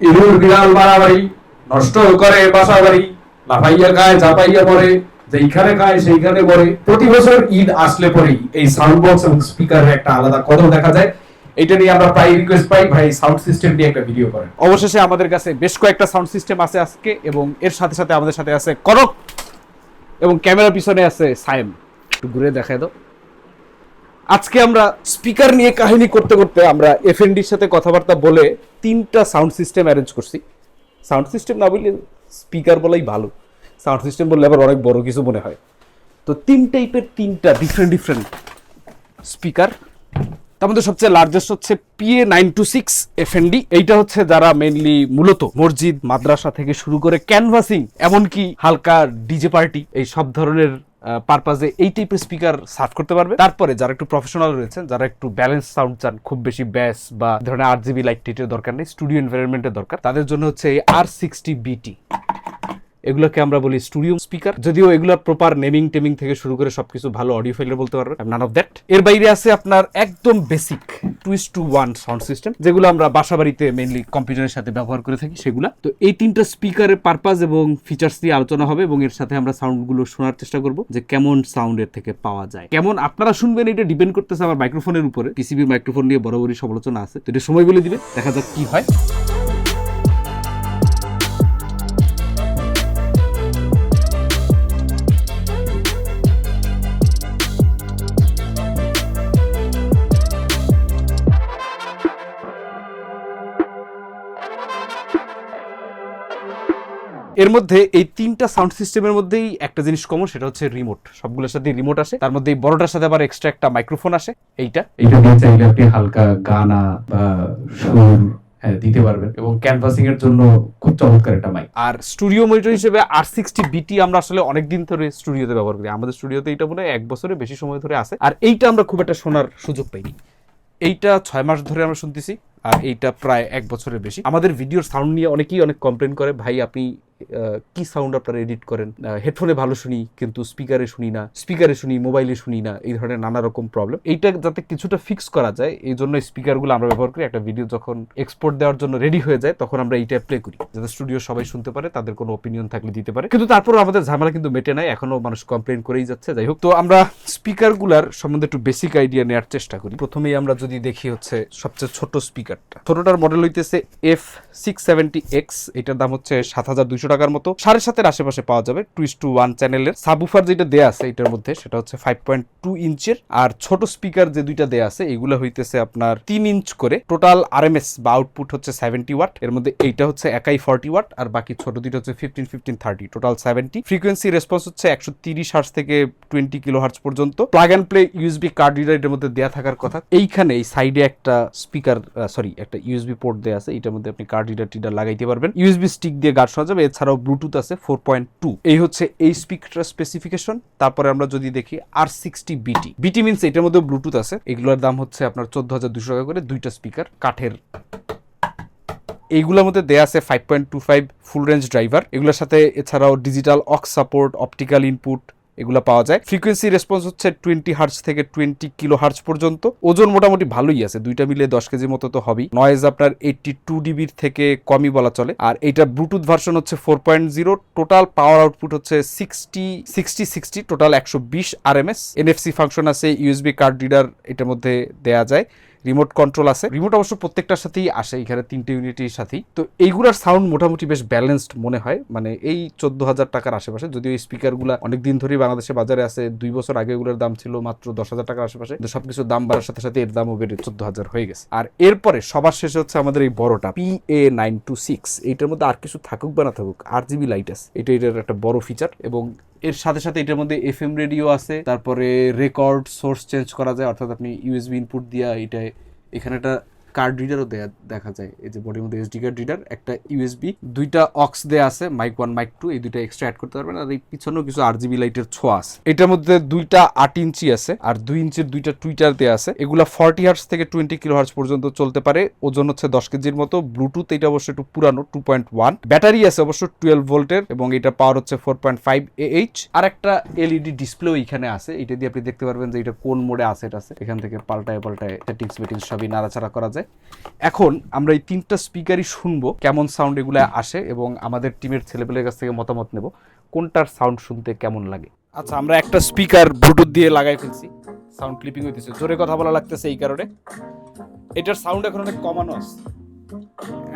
ইঁদুর বিড়াল নষ্ট করে বাসা বাড়ি লাফাইয়া যেইখানে খায়, সেইখানে প্রতি বছর ঈদ আসলে পরেই এই সাউন্ড বক্স এবং স্পিকারের একটা আলাদা দেখা যায়। এটা নিয়ে আমরা প্রায় রিকোয়েস্ট পাই, ভাই সাউন্ড সিস্টেম নিয়ে একটা ভিডিও করেন। অবশেষে আমাদের কাছে বেশ কয়েকটা সাউন্ড সিস্টেম আছে আজকে এবং এর সাথে সাথে আমাদের সাথে আছে করক এবং ক্যামেরার পিছনে আছে সায়েম। একটু ঘুরে দেখায় দাও। আজকে আমরা স্পিকার নিয়ে কাহিনী করতে করতে আমরা এফএনডির সাথে কথাবার্তা বলে তিনটা সাউন্ড সিস্টেম অ্যারেঞ্জ করছি। সাউন্ড সিস্টেম না বললে স্পিকার বলাই ভালো। সাউন্ড সিস্টেম বললে আবার অনেক বড় কিছু মনে হয়। তো তিন টাইপের তিনটা ডিফারেন্ট ডিফারেন্ট স্পিকার তার মধ্যে সবচেয়ে লার্জেস্ট হচ্ছে PA nine two six FND এইটা হচ্ছে যারা মেনলি মূলত মসজিদ, মাদ্রাসা থেকে শুরু করে ক্যানভাসিং এমনকি হালকা ডিজে পার্টি এই সব ধরনের পারপাজে এই টাইপের স্পিকার সার্ভ করতে পারবে। তারপরে যারা একটু প্রফেশনাল রয়েছেন, যারা একটু ব্যালেন্স সাউন্ড চান, খুব বেশি ব্যাস বা ধরনের আট জিবি লাইট টিটের দরকার নেই স্টুডিও এনভায়রনমেন্টের দরকার, তাদের জন্য হচ্ছে এই আর সিক্সটি বিটি এগুলোকে আমরা বলি স্টুডিও স্পিকার। যদিও এগুলোর প্রপার নেমিং টেমিং থেকে শুরু করে সবকিছু ভালো অডিও ফাইলের বলতে পারবেন। নান অফ দ্যাট এর বাইরে আছে আপনার একদম basic twist two one sound system যেগুলো আমরা বাসা বাড়িতে মেইনলি কম্পিউটারের সাথে ব্যবহার করে থাকি, সেগুলা। তো এই তিনটা স্পিকারের পারপাস এবং ফিচার্স দিয়ে আলোচনা হবে এবং এর সাথে আমরা সাউন্ডগুলো শোনার চেষ্টা করব যে কেমন সাউন্ড এর থেকে পাওয়া যায়। কেমন আপনারা শুনবেন এটা ডিপেন্ড করতেছে আমার মাইক্রোফোনের উপরে। পিসিবি মাইক্রোফোন নিয়ে বড় বরাবরই সমালোচনা আছে। তো এটা সময় বলে দিবে দেখা যাক কি হয়। এর মধ্যে এই তিনটা সাউন্ড সিস্টেমের মধ্যেই একটা জিনিস কমন সেটা হচ্ছে রিমোট সবগুলোর সাথে রিমোট আসে। তার মধ্যে এই বড়টার সাথে আবার এক্সট্রা একটা মাইক্রোফোন আসে। এইটা এটা দিয়ে চাইলে আপনি হালকা গানা বা সুর দিতে পারবেন। এবং ক্যানভাসিং এর জন্য খুব চমৎকার একটা মাইক আর স্টুডিও মনিটর হিসেবে আর সিক্সটি বিটি আমরা আসলে অনেকদিন ধরে স্টুডিওতে ব্যবহার করি। আমাদের স্টুডিওতে এইটা মনে হয় এক বছরের বেশি সময় ধরে আছে আর এইটা আমরা খুব একটা শোনার সুযোগ পাইনি। এইটা ছয় মাস ধরে আমরা শুনতেছি। আর এইটা প্রায় এক বছরের বেশি। আমাদের ভিডিওর সাউন্ড নিয়ে অনেকেই অনেক কমপ্লেন করে ভাই আপনি কি সাউন্ড আপনারা এডিট করেন? হেডফোনে ভালো শুনি, কিন্তু স্পিকারে শুনি না স্পিকারে শুনি মোবাইলে শুনি না, এই ধরনের নানা রকম প্রবলেম এইটা যাতে কিছুটা ফিক্স করা যায়, এই জন্য স্পিকারগুলো আমরা ব্যবহার করি। একটা ভিডিও যখন এক্সপোর্ট দেওয়ার জন্য রেডি হয়ে যায়, তখন আমরা এইটা প্লে করি। যাতে স্টুডিও সবাই শুনতে পারে, তাদের কোনো ওপিনিয়ন থাকলে দিতে পারে। কিন্তু তারপরও আমাদের ঝামেলা কিন্তু মেটে নাই এখনও মানুষ কমপ্লেন করেই যাচ্ছে। যাই হোক, তো আমরা স্পিকারগুলার সম্বন্ধে একটু বেসিক আইডিয়া নেওয়ার চেষ্টা করি। প্রথমেই আমরা যদি দেখি হচ্ছে সবচেয়ে ছোট স্পিকারটা ছোটটার মডেল হইতেছে এফ সিক্স সেভেন্টি এক্স এটার দাম হচ্ছে সাত হাজার দুইশো টাকার মতো। সাড়ে সাতের আশেপাশে পাওয়া যাবে টুইস্ট টু ওয়ান চ্যানেলের সাবুফার যেটা দেয়া আছে, এটার মধ্যে সেটা হচ্ছে ফাইভ পয়েন্ট টু ইঞ্চের আর ছোট স্পিকার যে দুইটা দেয়া আছে, এগুলো হইতেছে আপনার তিন ইঞ্চ করে। টোটাল আরএমএস বা আউটপুট হচ্ছে সেভেন্টি ওয়াট এর মধ্যে এইটা হচ্ছে একাই ফর্টি ওয়াট আর বাকি ছোট দুইটা হচ্ছে fifteen fifteen thirty total seventy frequency response হচ্ছে একশো তিরিশ হার্স থেকে টোয়েন্টি কিলো হার্স পর্যন্ত plug and play USB card reader এটার মধ্যে দেয়া থাকার কথা। এইখানে এই সাইডে একটা স্পিকার সরি একটা ইউএসবি পোর্ট দেয়া আছে। এটার মধ্যে আপনি কার্ড রিডার টিডার লাগাইতে পারবেন। ইউএসবি স্টিক দিয়ে গার্ড শোনা যাবে। এছাড়াও ব্লুটুথ আছে ফোর পয়েন্ট টু এই হচ্ছে এই স্পিকারটার স্পেসিফিকেশন তারপরে আমরা যদি দেখি আর সিক্সটি বিটি বিটি মিনস এটার মধ্যে ব্লুটুথ আছে। এগুলোর দাম হচ্ছে আপনার চোদ্দ হাজার দুশো টাকা করে দুইটা স্পিকার, কাঠের। এইগুলোর মধ্যে দেয়া আছে five point two five full range driver এগুলোর সাথে এছাড়াও digital aux support optical input এগুলো পাওয়া যায়। ফ্রিকোয়েন্সি রেসপন্স হচ্ছে টোয়েন্টি হার্টস থেকে টোয়েন্টি কিলো হার্টস পর্যন্ত। ওজন মোটামুটি ভালোই আছে, দুইটা মিলে দশ কেজির মতো তো হবেই। নয়েজ আপনার এইটটি টু ডিবির থেকে কমই বলা চলে। আর এটা ব্লুটুথ ভার্সন হচ্ছে four point zero total power output হচ্ছে সিক্সটি সিক্সটি সিক্সটি টোটাল একশো বিশ R M S NFC function আছে ইউএসবি কার্ড রিডার এটার মধ্যে দেয়া যায়। রিমোট কন্ট্রোল আছে। রিমোট অবশ্য প্রত্যেকটার সাথেই আসে, এখানে তিনটে ইউনিটির সাথেই। তো এইগুলার সাউন্ড মোটামুটি বেশ ব্যালেন্সড মনে হয়। মানে এই চোদ্দ হাজার টাকার আশেপাশে, যদিও এই স্পিকারগুলো অনেক দিন ধরেই বাংলাদেশে বাজারে আছে, দুই বছর আগে এগুলোর দাম ছিল মাত্র দশ হাজার টাকার আশেপাশে। কিন্তু সবকিছুর দাম বাড়ার সাথে সাথে এর দামও বেড়ে চোদ্দ হাজার হয়ে গেছে। আর এরপরে সবার শেষে হচ্ছে আমাদের এই বড়টা P A nine two six এইটার মধ্যে আর কিছু থাকুক বা না থাকুক আর জিবি লাইট আছে। এটা এটার একটা বড় ফিচার এবং এর সাথে সাথে এটার মধ্যে এফ এম রেডিও আছে, তারপরে রেকর্ড সোর্স চেঞ্জ করা যায়, অর্থাৎ আপনি ইউএসবি ইনপুট দিয়া এটা এখানে একটা কার্ড রিডারও দেখা যায়। এই যে বডির মধ্যে এসডি কার্ড রিডার একটা ইউএসবি দুইটা অক্স দেয়া আছে মাইক ওয়ান মাইক টু এই দুইটা এক্সট্রা অ্যাড করতে পারবেন। আর এই পিছনেও কিছু আর জিবি লাইটের ছোঁয়া আছে। এটার মধ্যে দুইটা আট ইঞ্চি আছে, আর দুই ইঞ্চির দুইটা টুইটার দেয়া আছে। এগুলা ফর্টি হার্স থেকে টোয়েন্টি কিলো হার্স পর্যন্ত চলতে পারে। ওজন হচ্ছে দশ কেজির মতো। ব্লুটুথ এটা অবশ্য একটু পুরানো টু পয়েন্ট ওয়ান ব্যাটারি আছে অবশ্য টুয়েলভ ভোল্টের এবং এটা পাওয়ার হচ্ছে four point five A H আর একটা এলইডি ডিসপ্লেও এখানে আছে। এটা দিয়ে আপনি দেখতে পারবেন যে এটা কোন মোডে আছে, এটা আছে। এখান থেকে পাল্টায় পাল্টায় সেটিংস সবই নাড়াচাড়া করা যায়। এখন আমরা এই তিনটা স্পিকারই শুনব কেমন সাউন্ড এগুলো আসে এবং আমাদের টিমের ছেলেপেলের কাছ থেকে মতামত নেব। কোনটার সাউন্ড শুনতে কেমন লাগে? আচ্ছা আমরা একটা স্পিকার ব্লুটুথ দিয়ে লাগাই ফেলছি। সাউন্ড ক্লিপিং হইতেছে। জোরে কথা বলা লাগতেছে এই কারণে। এটার সাউন্ড এখন অনেক কমানো আছে।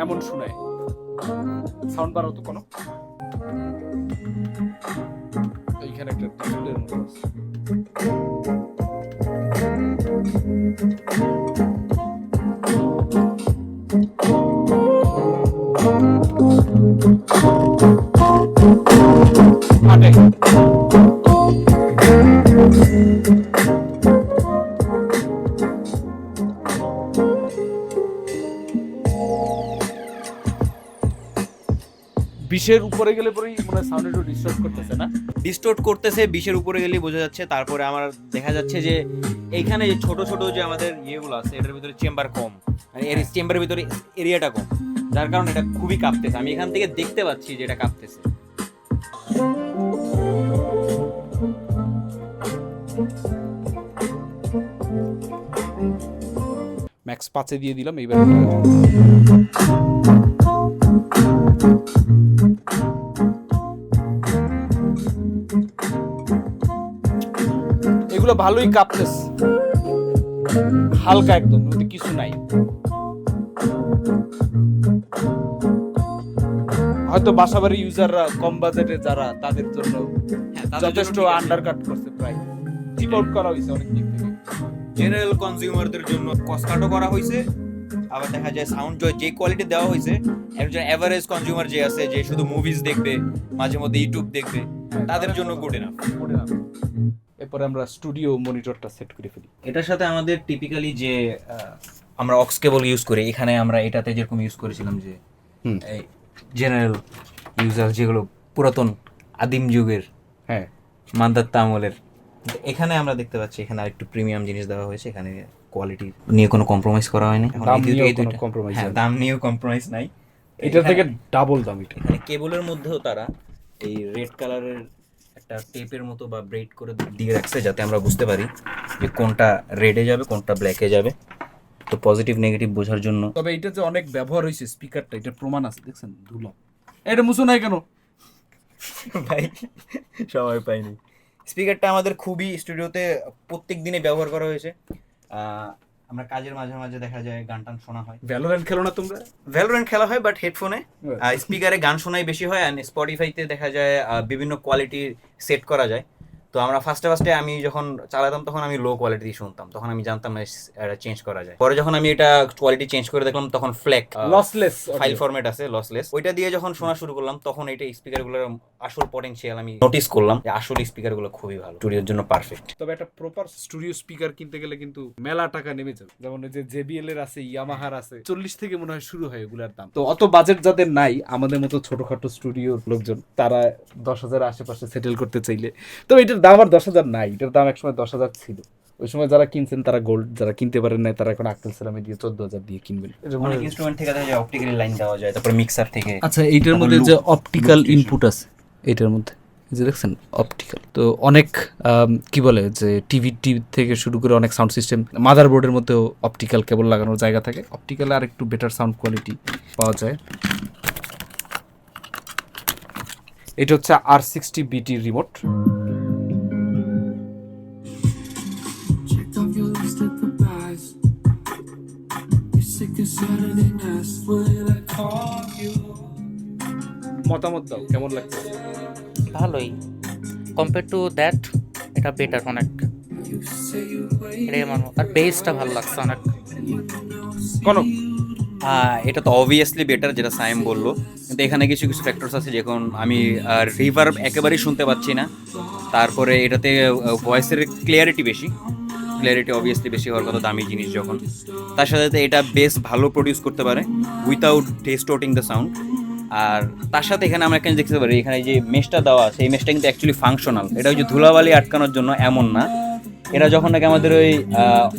এমন শোনায়। সাউন্ড বাড়াও তো কোনো। এইখানে একটা টেবিলের মতো আটে। বিশের উপরে গেলে পরেই মনে সাউন্ড একটু ডিস্টার্ব করতেছে না ডিস্টোর্ট করতেছে বিশের উপরে গেলেই বোঝা যাচ্ছে, তারপরে আমার দেখা যাচ্ছে যে এইখানে যে ছোট ছোট যে আমাদের ইয়েগুলো আছে, এটার ভিতরে চেম্বার কম মানে এর চেম্বারের ভিতরে এরিয়াটা কম যার কারণে এটা খুবই কাঁপতেছে। আমি এখান থেকে দেখতে পাচ্ছি যে এটা কাঁপতেছে। ম্যাক্স পাঁচে দিয়ে দিলাম, এইবার এগুলো ভালোই কাঁপতেছে। হালকা একদম কিছু নাই। হয়তো বাসাবাড়ি ইউজাররা কম বাজেটে যারা তাদের জন্য হ্যাঁ, যথেষ্ট ঠিক আছে। আন্ডার কাট করছে প্রায়। চিপ আউট করা হয়েছে অনেক দিক থেকে। জেনারেল কনজিউমারদের জন্য কস্ট কাটও করা হয়েছে আবার দেখা যায় সাউন্ড যে কোয়ালিটি দেওয়া হয়েছে একজন এভারেজ কনজিউমার যে আছে যে শুধু মুভিজ দেখবে মাঝে মধ্যে ইউটিউব দেখবে তাদের জন্য গুড এনাফ মনে না এরপরে আমরা স্টুডিও মনিটরটা সেট করে ফেলি। এটার সাথে আমাদের টিপিক্যালি যে আহ, আমরা অক্স কেবল ইউজ করি এখানে আমরা এটাতে যেরকম ইউজ করেছিলাম যে হুম। এই জেনারেল ইউজার যেগুলো পুরাতন আদিম যুগের হ্যাঁ। মান্দাত্তা আমলের এখানে আমরা দেখতে পাচ্ছি এখানে আরেকটু প্রিমিয়াম জিনিস দেওয়া হয়েছে এখানে কোয়ালিটি নিয়ে কোনো কম্প্রোমাইজ করা হয়নি। দাম নিয়েও compromise হ্যাঁ নেই। কম্প্রোমাইজ এখানে- থেকে ডাবল দাম এটা। এখানে কেবলের মধ্যেও তারা এই রেড কালারের একটা টেপের মতো বা ব্রেড করে দিয়ে রাখছে যাতে আমরা বুঝতে পারি যে কোনটা রেডে যাবে কোনটা ব্ল্যাকে যাবে। তো পজিটিভ নেগেটিভ বোঝার জন্য। তবে এটা যে অনেক ব্যবহার হয়েছে স্পিকারটা এটা প্রমাণ আছে দেখছেন? ধুলো। এটা মুছো নাই কেন? ভাই সময় পাইনি। স্পিকারটা আমাদের খুবই স্টুডিওতে প্রত্যেক দিনে ব্যবহার করা হয়েছে। আমরা কাজের মাঝে মাঝে দেখা যায় গান টান শোনা হয়। ভ্যালোরেন্ট খেলো না তোমরা? ভ্যালোরেন্ট খেলা হয় বাট হেডফোনে স্পিকারে গান শোনাই বেশি হয় অ্যান্ড স্পটিফাইতে দেখা যায় বিভিন্ন কোয়ালিটি সেট করা যায়। তো আমরা ফার্স্টে ফার্স্টে আমি যখন চালাতাম তখন আমি লো কোয়ালিটি শুনতাম। তখন আমি জানতাম না এটা চেঞ্জ করা যায়। পরে যখন আমি এটা কোয়ালিটি চেঞ্জ করে দেখলাম তখন ফ্ল্যাক লসলেস ফাইল ফরম্যাট আছে লসলেস ওইটা দিয়ে যখন শোনা শুরু করলাম তখন এটা স্পিকারগুলোর আসল পটেনশিয়াল আমি নোটিস করলাম যে আসলে স্পিকারগুলো খুবই ভালো। স্টুডিওর জন্য পারফেক্ট তবে একটা প্রপার স্টুডিও স্পিকার কিনতে গেলে কিন্তু মেলা টাকা নেমে যাবে। যেমন যে জেবিএল এর আছে ইয়ামাহার আছে চল্লিশ থেকে মনে হয় শুরু হয় এগুলার দাম। তো অত বাজেট যাদের নাই আমাদের মতো ছোটখাটো স্টুডিওর লোকজন তারা দশ হাজার আশেপাশে সেটেল করতে চাইলে। তো এটার দাম আর দশ হাজার নাই এটার দাম একসময় দশ হাজার ছিল। ওই সময় যারা কিনছেন তারা গোল্ড যারা কিনতে পারেন নাই তারা এখন আক্কেল সেলামে দিয়ে চোদ্দ হাজার দিয়ে কিনবেন। অনেক ইনস্ট্রুমেন্ট থেকে দেখা যায় অপটিক্যালি লাইন দেওয়া যায় তারপর মিক্সার থেকে। আচ্ছা এইটার মধ্যে যে অপটিক্যাল ইনপুট আছে এটার মধ্যে যে দেখছেন অপটিক্যাল তো অনেক কি বলে যে টিভি টিভি থেকে শুরু করে অনেক সাউন্ড সিস্টেম মাদারবোর্ডের মধ্যেও অপটিক্যাল কেবল লাগানোর জায়গা থাকে। অপটিক্যালে আর একটু বেটার সাউন্ড কোয়ালিটি পাওয়া যায়। এটা হচ্ছে আর সিক্সটি বিটি রিমোট মতামত দাও কেমন লাগছে? ভালোই। কম্পেয়ার টু দ্যাট এটা বেটার অনেক। এটাই আমার আর বেসটা ভালো লাগছে অনেক। কোনো আহ, এটা তো অবভিয়াসলি বেটার যেটা সাইম বলল। কিন্তু এখানে কিছু কিছু ফ্যাক্টরস আছে যখন আমি রিভার্ব একেবারেই শুনতে পাচ্ছি না। তারপরে এটাতে ভয়েসের ক্লিয়ারিটি বেশি। ক্লিয়ারিটি অবভিয়াসলি বেশি হওয়ার কথা দামি জিনিস যখন। তার সাথে সাথে এটা বেশ ভালো প্রডিউস করতে পারে উইথাউট ডিস্টোর্টিং দ্য সাউন্ড আর তার সাথে এখানে আমরা এখানে দেখতে পারি, এখানে যে মেশটা দেওয়া আছে, এই মেশটা কিন্তু অ্যাকচুয়ালি ফাংশনাল এটা হচ্ছে ধুলাবালি আটকানোর জন্য এমন না। এটা যখন নাকি আমাদের ওই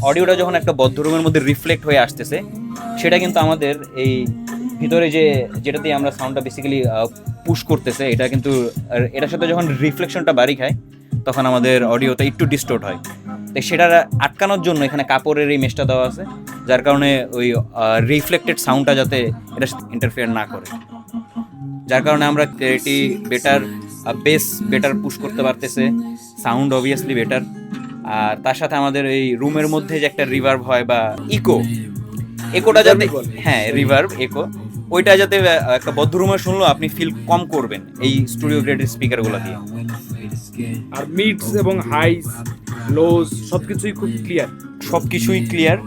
অডিওটা যখন একটা বদ্ধ রুমের মধ্যে রিফ্লেক্ট হয়ে আসতেছে, সেটা কিন্তু আমাদের এই ভিতরে যে, যেটাতে আমরা সাউন্ডটা বেসিক্যালি পুশ করতেছে, এটা কিন্তু এটার সাথে যখন রিফ্লেকশনটা বাড়ি খায়, তখন আমাদের অডিওটা একটু ডিস্টোর্ট হয়। তো সেটা আটকানোর জন্য এখানে কাপড়ের এই মেশটা দেওয়া আছে যার কারণে ওই রিফ্লেক্টেড সাউন্ডটা যাতে এটার সাথে ইন্টারফেয়ার না করে। যার কারণে আমরা clarity better bass better push করতে পারতেছে সাউন্ড অবভিয়াসলি বেটার আর তার সাথে আমাদের এই রুমের মধ্যে যে একটা রিভার্ভ হয় বা ইকো একোটা যাতে হ্যাঁ রিভার্ভ একো ওইটা যাতে একটা বদ্ধ রুমে শুনলেও আপনি ফিল কম করবেন এই স্টুডিও গ্রেডের স্পিকারগুলো দিয়ে। আর মিডস এবং হাইস লোজ সবকিছুই খুব ক্লিয়ার সব কিছুই ক্লিয়ার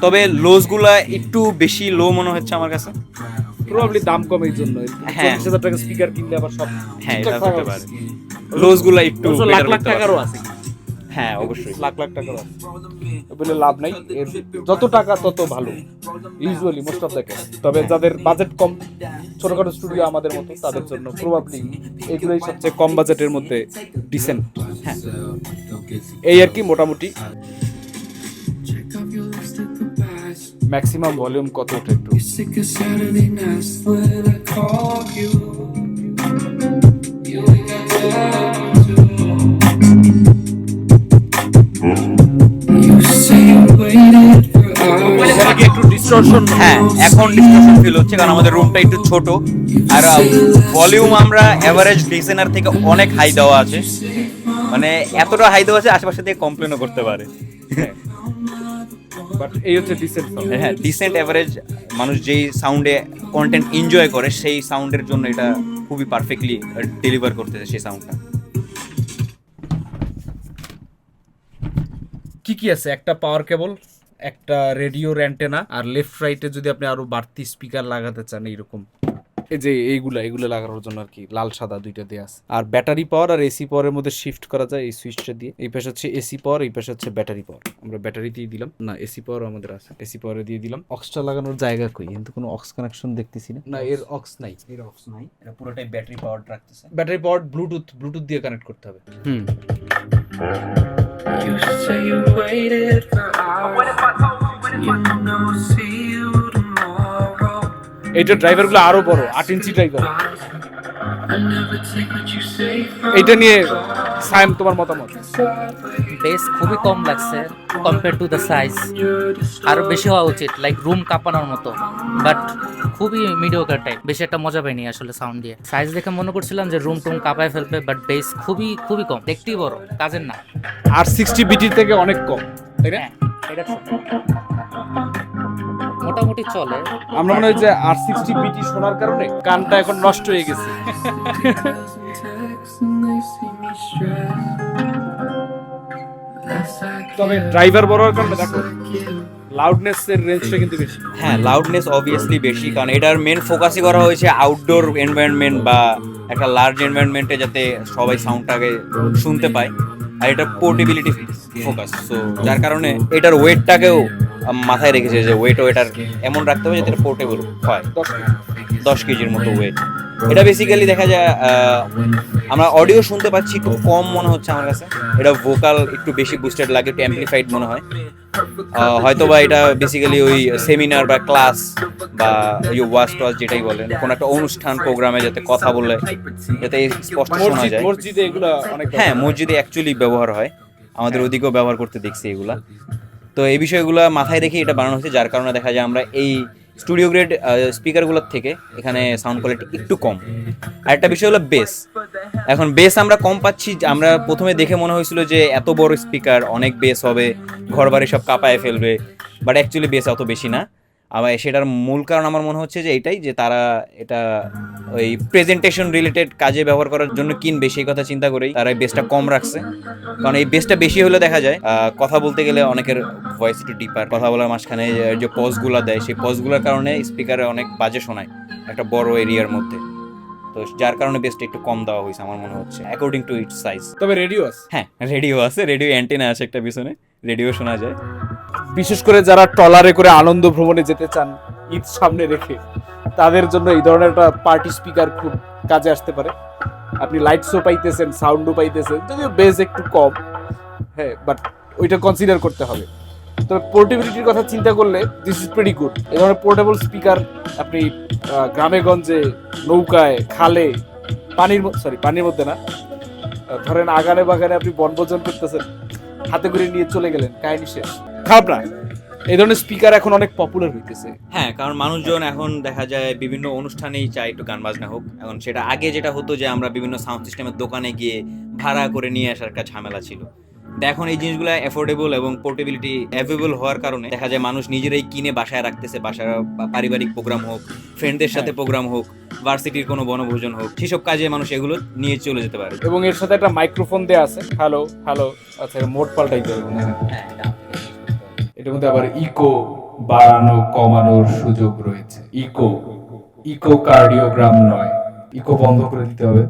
তবে লোজগুলা একটু বেশি লো মনে হচ্ছে আমার কাছে। প্রবাবলি দাম কম এই জন্য। হ্যাঁ। হাজার টাকা স্পিকার কিনলে আবার সব হ্যাঁ লোজগুলা একটু লাখ লাখ টাকারও আছে। হ্যাঁ অবশ্যই। লাখ লাখ আছে। বলে লাভ নাই। এর যত টাকা তত ভালো। Usually most of the case তবে যাদের বাজেট কম ছোটখাটো স্টুডিও আমাদের মতো তাদের জন্য প্রবাবলি এগুলোই সবচেয়ে কম বাজেটের মধ্যে ডিসেন্ট হ্যাঁ। এই আর কি মোটামুটি. ম্যাক্সিমাম ভলিউম কত ওঠে একটু? You. You ain't got time hours. একটু ডিস্টরশন হ্যাঁ এখন ডিসকাশন ফিল হচ্ছে কারণ আমাদের রুমটা একটু ছোট। আর ভলিউম আমরা এভারেজ লিসেনার থেকে অনেক হাই দেওয়া আছে। মানে এতটা হাই দেওয়া আছে আশেপাশে থেকে কমপ্লেনও করতে পারে। বাট এই হচ্ছে ডিসেন্ট হ্যাঁ ডিসেন্ট এভারেজ মানুষ যেই সাউন্ডে কন্টেন্ট এনজয় করে সেই সাউন্ডের জন্য এটা খুবই পারফেক্টলি ডেলিভার করতেছে সেই সাউন্ডটা কি কি আছে? একটা পাওয়ার কেবল একটা রেডিও অ্যান্টেনা আর লেফট রাইটে যদি আপনি আরও বাড়তি স্পিকার লাগাতে চান এইরকম। এই যে এইগুলা এগুলো লাগানোর জন্য আর কি লাল সাদা দুইটা দেওয়া আছে। আর ব্যাটারি পাওয়ার আর এসি পাওয়ারের মধ্যে শিফট করা যায় এই সুইচটা দিয়ে। এই পাশে হচ্ছে এসি পাওয়ার এই পাশে হচ্ছে ব্যাটারি পাওয়ার আমরা ব্যাটারিতেই দিলাম। না এসি পাওয়ার আমাদের আছে। এসি পাওয়ারে দিয়ে দিলাম। অক্সটা লাগানোর জায়গা কই? কিন্তু কোনো অক্স কানেকশন দেখতেছি না। না এর অক্স নাই। এর অক্স নাই। এটা পুরোটাই ব্যাটারি পাওয়ার রাখতেছে। ব্যাটারি পাওয়ার ব্লুটুথ ব্লুটুথ দিয়ে কানেক্ট করতে হবে। হুম। You say you waited for hours. You know, see. এইটা ড্রাইভারগুলো আরও বড় আট ইঞ্চি ড্রাইভার এইটা নিয়ে সায়ন তোমার মতামত? বেস খুবই কম লাগছে কম্পেয়ার টু দ্য সাইজ আরও বেশি হওয়া উচিত লাইক রুম কাঁপানোর মতো। বাট খুবই মিডিওকার টাইপ বেশি একটা মজা পাইনি আসলে সাউন্ড দিয়ে। সাইজ দেখে মনে করছিলাম যে রুম টুম কাঁপায় ফেলবে বাট বেস খুবই খুবই কম। দেখতেই বড় কাজের না। আর সিক্সটি বিটির থেকে অনেক কম তাই না? হ্যাঁ এটা। মোটামুটি চলে। আমরা মনে হয় যে আর সিক্সটি বিটি শোনার কারণে কানটা এখন নষ্ট হয়ে গেছে। তবে ড্রাইভার বড় হওয়ার কারণে দেখো লাউডনেস এর রেঞ্জটা কিন্তু বেশি। হ্যাঁ লাউডনেস অবভিয়াসলি বেশি কারণ এটার মেন ফোকাসই করা হয়েছে আউটডোর এনভায়রনমেন্ট বা একটা লার্জ এনভায়রনমেন্টে যাতে সবাই সাউন্ডটাকে শুনতে পায়। আর এটা পোর্টেবিলিটি ফোকাস সো যার কারণে এটার ওয়েটটাকেও মাথায় রেখেছে যে ওয়েটও এটার এমন রাখতে হবে যাতে পোর্টেবল হয়। দশ কেজির মতো ওয়েট এটা বেসিক্যালি দেখা যায় আমরা অডিও শুনতে পাচ্ছি একটু কম মনে হচ্ছে আমার কাছে। এটা ভোকাল একটু বেশি বুস্টেড লাগে একটু অ্যাম্পলিফাইড মনে হয়। হয়তো বা এটা বেসিক্যালি ওই সেমিনার বা ক্লাস বা ওই ওয়াজ টাস যেটাই বলেন কোনো একটা অনুষ্ঠান প্রোগ্রামে যাতে কথা বলে যাতে স্পষ্ট শোনা যায়। মসজিদে এগুলো হ্যাঁ মসজিদে অ্যাকচুয়ালি ব্যবহার হয়। আমাদের ওদিকেও ব্যবহার করতে দেখছি এগুলা। তো এই বিষয়গুলো মাথায় রেখে এটা বানানো হয়েছে, যার কারণে দেখা যায় আমরা এই স্টুডিও গ্রেড স্পিকারগুলোর থেকে এখানে সাউন্ড কোয়ালিটি একটু কম। আর একটা বিষয় হলো বেস এখন বেস আমরা কম পাচ্ছি, আমরা প্রথমে দেখে মনে হয়েছিল যে এত বড় স্পিকার অনেক বেস হবে ঘর বাড়ি সব কাঁপায় ফেলবে বাট অ্যাকচুয়ালি বেস অত বেশি না। আবার সেটার মূল কারণ আমার মনে হচ্ছে যে এটাই যে তারা এটা ওই প্রেজেন্টেশন রিলেটেড কাজে ব্যবহার করার জন্য কিনবে সেই কথা চিন্তা করেই তারা এই বেসটা কম রাখছে। কারণ এই বেসটা বেশি হলে দেখা যায় কথা বলতে গেলে অনেকের ভয়েস একটু ডিপার কথা বলার মাঝখানে যে- পজগুলো দেয় সেই পজগুলোর কারণে স্পিকারে অনেক বাজে শোনায় একটা বড় এরিয়ার মধ্যে। তো যার কারণে বেসটা একটু কম দেওয়া হয়েছে আমার মনে হচ্ছে অ্যাকর্ডিং টু ইটস সাইজ তবে রেডিও আছে। হ্যাঁ রেডিও আছে রেডিও অ্যান্টেনা আছে একটা পিছনে রেডিও শোনা যায়। বিশেষ করে যারা ট্রলারে করে আনন্দ ভ্রমণে যেতে চান, ঈদ সামনে রেখে, তাদের জন্য এই ধরনের একটা পার্টি স্পিকার খুব কাজে আসতে পারে। আপনি লাইটসও পাইতেছেন সাউন্ডও পাইতেছেন, যদিও বেজ একটু কম হ্যাঁ বাট ওইটা কনসিডার করতে হবে। তবে পোর্টেবিলিটির কথা চিন্তা করলে দিস ইজ প্রেটি গুড এই ধরনের পোর্টেবল স্পিকার আপনি গ্রামে গঞ্জে, নৌকায়, খালে, পানির সরি পানির মধ্যে না ধরেন আগানে বাগানে আপনি বনভোজন করতেছেন, হাতে করে নিয়ে চলে গেলেন, কাহিনী শেষ। খারাপ না এই ধরনের স্পিকার এখন অনেক পপুলার হইতেছে। হ্যাঁ কারণ মানুষজন এখন দেখা যায় বিভিন্ন অনুষ্ঠানেই চায় একটু গান বাজনা হোক। এখন সেটা আগে যেটা হতো যে আমরা বিভিন্ন সাউন্ড সিস্টেমের দোকানে গিয়ে ভাড়া করে নিয়ে আসার একটা ঝামেলা ছিল। এখন এই জিনিসগুলো অ্যাফোর্ডেবল এবং পোর্টেবিলিটি অ্যাভেলেবল হওয়ার কারণে দেখা যায় মানুষ নিজেরাই কিনে বাসায় রাখতেছে। বাসার পারিবারিক প্রোগ্রাম হোক ফ্রেন্ডদের সাথে প্রোগ্রাম হোক ভার্সিটির কোনো বনভোজন হোক সেসব কাজে মানুষ এগুলো নিয়ে চলে যেতে পারে। এবং এর সাথে একটা মাইক্রোফোন দেওয়া আছে। হ্যালো হ্যালো আচ্ছা মোড পাল্টাইতে হবে। মনে হয় এটার মধ্যে আবার ইকো বাড়ানো কমানোর সুযোগ রয়েছে। ইকো ইকো কার্ডিওগ্রাম নয়। ইকো বন্ধ করে দিতে হবে।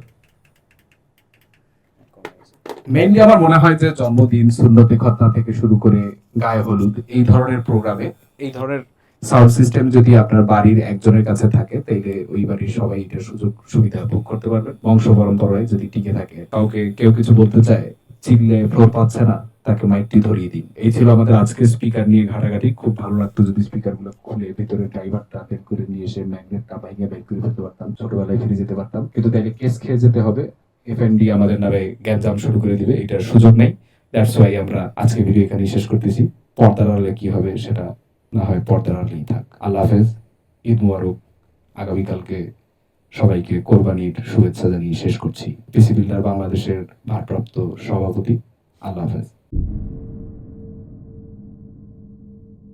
মেইনলি আমার মনে হয় যে জন্মদিন সুন্নতি খতনা থেকে শুরু করে গায়ে হলুদ এই ধরনের প্রোগ্রামে এই ধরনের সাউন্ড সিস্টেম যদি আপনার বাড়ির একজনের কাছে থাকে তাইলে ওই বাড়ির সবাই এটার সুযোগ সুবিধা ভোগ করতে পারবে বংশ পরম্পরায় যদি টিকে থাকে কাউকে কেউ কিছু বলতে চায় চিল্লে ফ্লোর পাচ্ছে না, তাকে মাইকটি ধরিয়ে দিন। এই ছিল আমাদের আজকের স্পিকার নিয়ে ঘাটাঘাটি। খুব ভালো লাগতো যদি স্পিকারগুলো খুলে, ভেতরে ড্রাইভারটা বের করে নিয়ে এসে ম্যাগনেটটা বাইরে বের করে ফেলতে পারতাম, ছোটবেলায় ফিরে যেতে পারতাম। কিন্তু তাইলে কেস খেয়ে যেতে হবে। এফএনডি আমাদের নামে গ্যাঞ্জাম শুরু করে দিবে, এটার সুযোগ নেই। দ্যাটস ওয়াই আমরা আজকে ভিডিও এখানে শেষ করতেছি। পর্দার আড়ালে কি হবে সেটা না হয় পর্দার আড়ালেই থাক। আল্লাহ হাফেজ। ঈদ মুবারক। আগামীকালকে সবাইকে কোরবানির শুভেচ্ছা জানিয়ে শেষ করছি। পিসি বিল্ডার বাংলাদেশের ভারপ্রাপ্ত সভাপতি আল্লাহ হাফেজ।